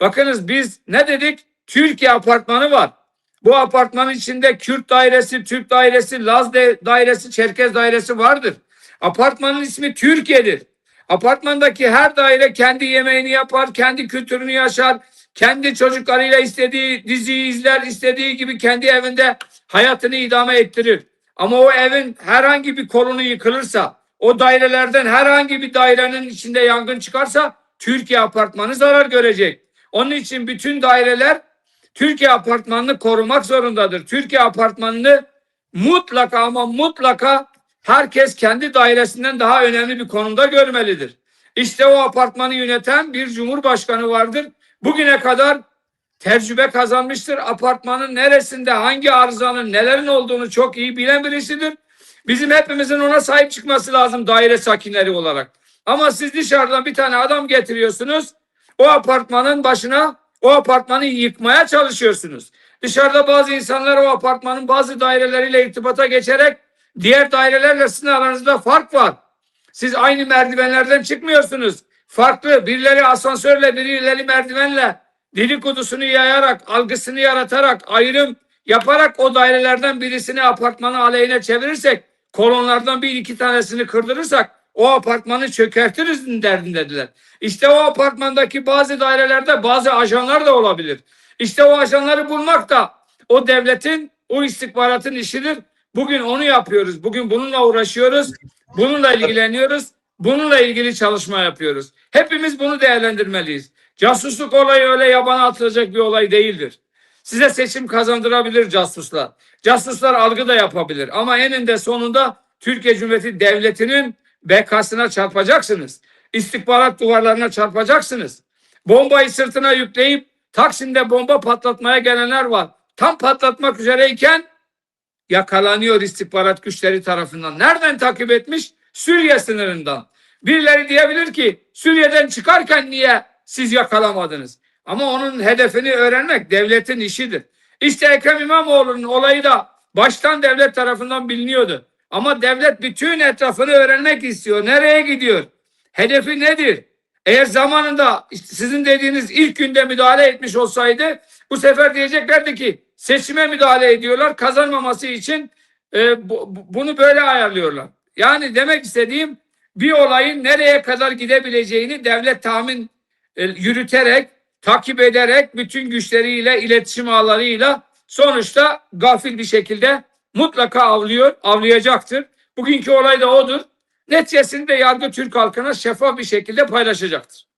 Bakınız biz ne dedik? Türkiye apartmanı var. Bu apartmanın içinde Kürt dairesi, Türk dairesi, Laz dairesi, Çerkez dairesi vardır. Apartmanın ismi Türkiye'dir. Apartmandaki her daire kendi yemeğini yapar, kendi kültürünü yaşar, kendi çocuklarıyla istediği diziyi izler, istediği gibi kendi evinde hayatını idame ettirir. Ama o evin herhangi bir kolonu yıkılırsa, o dairelerden herhangi bir dairenin içinde yangın çıkarsa Türkiye apartmanı zarar görecek. Onun için bütün daireler Türkiye apartmanını korumak zorundadır. Türkiye apartmanını mutlaka ama mutlaka herkes kendi dairesinden daha önemli bir konumda görmelidir. İşte o apartmanı yöneten bir cumhurbaşkanı vardır. Bugüne kadar tecrübe kazanmıştır. Apartmanın neresinde hangi arızanın nelerin olduğunu çok iyi bilen birisidir. Bizim hepimizin ona sahip çıkması lazım daire sakinleri olarak. Ama siz dışarıdan bir tane adam getiriyorsunuz. O apartmanın başına o apartmanı yıkmaya çalışıyorsunuz. Dışarıda bazı insanlar o apartmanın bazı daireleriyle irtibata geçerek diğer dairelerle sizin aranızda fark var. Siz aynı merdivenlerden çıkmıyorsunuz. Farklı birileri asansörle birileri merdivenle dedikodusunu yayarak, algısını yaratarak, ayrım yaparak o dairelerden birisini apartmanı aleyhine çevirirsek, kolonlardan bir iki tanesini kırdırırsak o apartmanı çökertiriz derdindedirler. İşte o apartmandaki bazı dairelerde bazı ajanlar da olabilir. İşte o ajanları bulmak da o devletin, o istihbaratın işidir. Bugün onu yapıyoruz. Bugün bununla uğraşıyoruz. Bununla ilgileniyoruz. Bununla ilgili çalışma yapıyoruz. Hepimiz bunu değerlendirmeliyiz. Casusluk olayı öyle yabana atılacak bir olay değildir. Size seçim kazandırabilir casuslar. Casuslar algı da yapabilir. Ama eninde sonunda Türkiye Cumhuriyeti Devleti'nin bekasına çarpacaksınız. İstihbarat duvarlarına çarpacaksınız. Bombayı sırtına yükleyip Taksim'de bomba patlatmaya gelenler var. Tam patlatmak üzereyken yakalanıyor istihbarat güçleri tarafından. Nereden takip etmiş? Suriye sınırından. Birileri diyebilir ki Suriye'den çıkarken niye siz yakalamadınız? Ama onun hedefini öğrenmek devletin işidir. İşte Ekrem İmamoğlu'nun olayı da baştan devlet tarafından biliniyordu. Ama devlet bütün etrafını öğrenmek istiyor. Nereye gidiyor? Hedefi nedir? Eğer zamanında sizin dediğiniz ilk günde müdahale etmiş olsaydı bu sefer diyeceklerdi ki seçime müdahale ediyorlar kazanmaması için e, bu- bunu böyle ayarlıyorlar. Yani demek istediğim bir olayın nereye kadar gidebileceğini devlet tahmin e, yürüterek, takip ederek bütün güçleriyle, iletişim ağlarıyla sonuçta gafil bir şekilde mutlaka avlıyor, avlayacaktır. Bugünkü olay da odur. Neticesinde yargı Türk halkına şeffaf bir şekilde paylaşacaktır.